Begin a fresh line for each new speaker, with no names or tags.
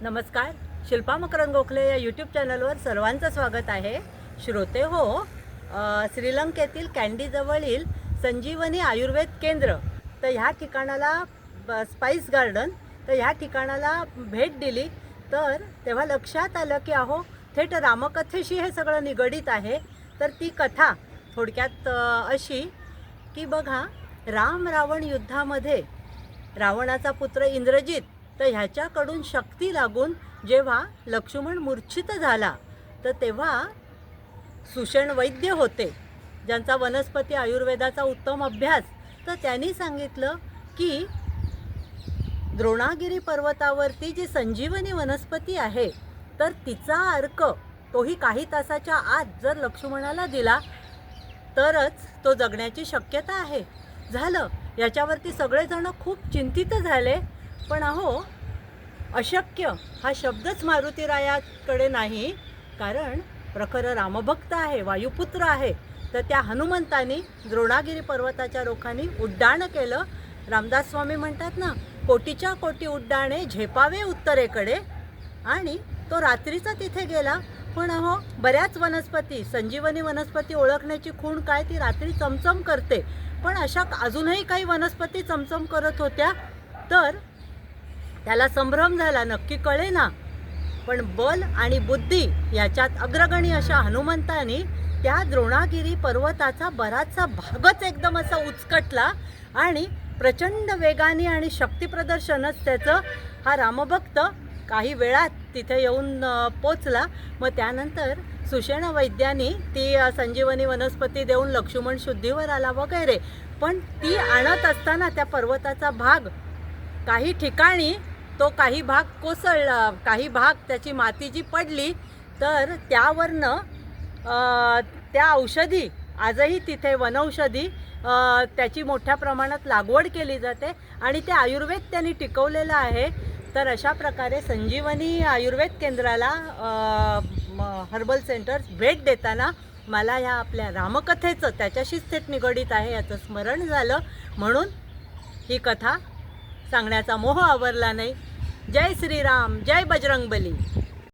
नमस्कार. शिल्पा मकरंद गोखले या यूट्यूब चॅनलवर सर्वांचं स्वागत आहे. श्रोते हो श्रीलंकेतील कॅन्डीजवळील संजीवनी आयुर्वेद केंद्र. तर ह्या ठिकाणाला ब- गार्डन तर ह्या ठिकाणाला भेट दिली. तर तेव्हा लक्षात आलं की अहो थेट रामकथेशी हे सगळं निगडीत आहे. तर ती कथा थोडक्यात अशी की बघा राम रावण युद्धामध्ये रावणाचा पुत्र इंद्रजित तर ह्याच्याकडून शक्ती लागून जेव्हा लक्ष्मण मूर्छित झाला तर तेव्हा सुषण वैद्य होते ज्यांचा वनस्पती आयुर्वेदाचा उत्तम अभ्यास. तर त्यांनी सांगितलं की द्रोणागिरी पर्वतावरती जी संजीवनी वनस्पती आहे तर तिचा अर्क तोही काही तासाच्या आत जर लक्ष्मणाला दिला तरच तो जगण्याची शक्यता आहे. झालं. याच्यावरती सगळेजण खूप चिंतित झाले. पण अहो अशक्य हा शब्दच मारुतीरायाकडे नाही. कारण प्रखर रामभक्त आहे वायुपुत्र आहे. तर त्या हनुमंतानी द्रोणागिरी पर्वताच्या रोखाने उड्डाण केलं. रामदास स्वामी म्हणतात ना कोटीच्या कोटी उड्डाणे झेपावे उत्तरेकडे. आणि तो रात्रीचा तिथे गेला. पण अहो बऱ्याच वनस्पती संजीवनी वनस्पती ओळखण्याची खूण काय ती रात्री चमचम करते. पण अशा अजूनही काही वनस्पती चमचम करत होत्या. तर त्याला संभ्रम झाला नक्की कळे ना पण बल आणि बुद्धी याच्यात अग्रगणी अशा हनुमंतानी त्या द्रोणागिरी पर्वताचा बराचसा भागच एकदम असा उचकटला आणि प्रचंड वेगाने आणि शक्तीप्रदर्शनच त्याचं हा रामभक्त काही वेळात तिथे येऊन पोचला. मग त्यानंतर सुषेण वैद्यानी ती संजीवनी वनस्पती देऊन लक्ष्मण शुद्धीवर आला वगैरे. पण ती आणत असताना त्या पर्वताचा भाग काही ठिकाणी तो काही भाग कोसळला काही भाग त्याची माती जी पडली तर त्यावरनं त्या औषधी आजही तिथे वनौषधी त्याची मोठ्या प्रमाणात लागवड केली जाते आणि ते आयुर्वेद त्यांनी टिकवलेलं आहे. तर अशा प्रकारे संजीवनी आयुर्वेद केंद्राला हर्बल सेंटर भेट देताना मला ह्या आपल्या रामकथेचं त्याच्याशीच थेट निगडीत आहे याचं स्मरण झालं. म्हणून ही कथा सांगण्याचा मोह आवरला नाही. जय श्रीराम जय बजरंगबली।